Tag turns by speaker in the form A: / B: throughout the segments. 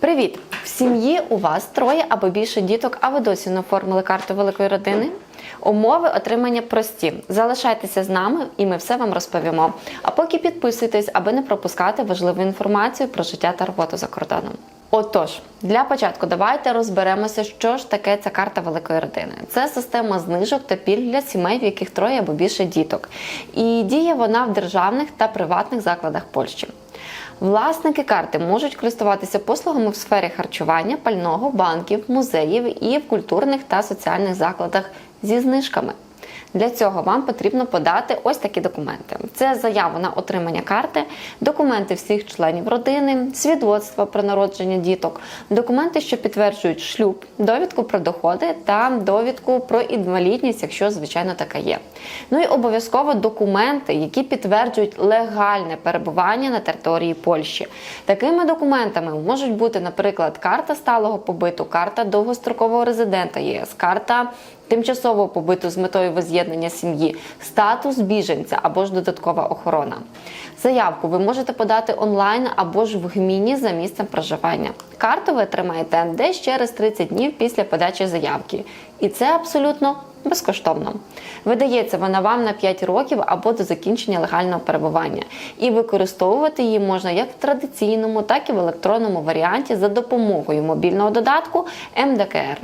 A: Привіт! В сім'ї у вас троє або більше діток, а ви досі не оформили карту великої родини. Умови отримання прості. Залишайтеся з нами і ми все вам розповімо. А поки підписуйтесь, аби не пропускати важливу інформацію про життя та роботу за кордоном. Отож, для початку давайте розберемося, що ж таке ця карта великої родини. Це система знижок та пільг для сімей, в яких троє або більше діток. І діє вона в державних та приватних закладах Польщі. Власники карти можуть користуватися послугами в сфері харчування, пального, банків, музеїв і в культурних та соціальних закладах зі знижками. Для цього вам потрібно подати ось такі документи: це заява на отримання карти, документи всіх членів родини, свідоцтво про народження діток, документи, що підтверджують шлюб, довідку про доходи та довідку про інвалідність, якщо звичайно така є. Ну і обов'язково документи, які підтверджують легальне перебування на території Польщі. Такими документами можуть бути, наприклад, карта сталого побиту, карта довгострокового резидента ЄС, карта тимчасового побиту з метою воз'єднання сім'ї, статус біженця або ж додаткова охорона. Заявку ви можете подати онлайн або ж в гміні за місцем проживання. Карту ви отримаєте десь через 30 днів після подачі заявки. І це абсолютно безкоштовно. Видається вона вам на 5 років або до закінчення легального перебування. І використовувати її можна як в традиційному, так і в електронному варіанті за допомогою мобільного додатку МДКР.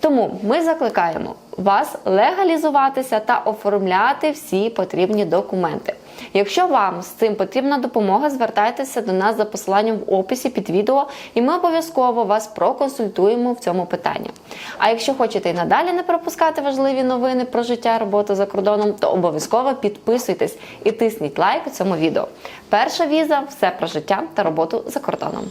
A: Тому ми закликаємо вас легалізуватися та оформляти всі потрібні документи. Якщо вам з цим потрібна допомога, звертайтеся до нас за посиланням в описі під відео, і ми обов'язково вас проконсультуємо в цьому питанні. А якщо хочете і надалі не пропускати важливі новини про життя роботу за кордоном, то обов'язково підписуйтесь і тисніть лайк у цьому відео. Перша віза все про життя та роботу за кордоном.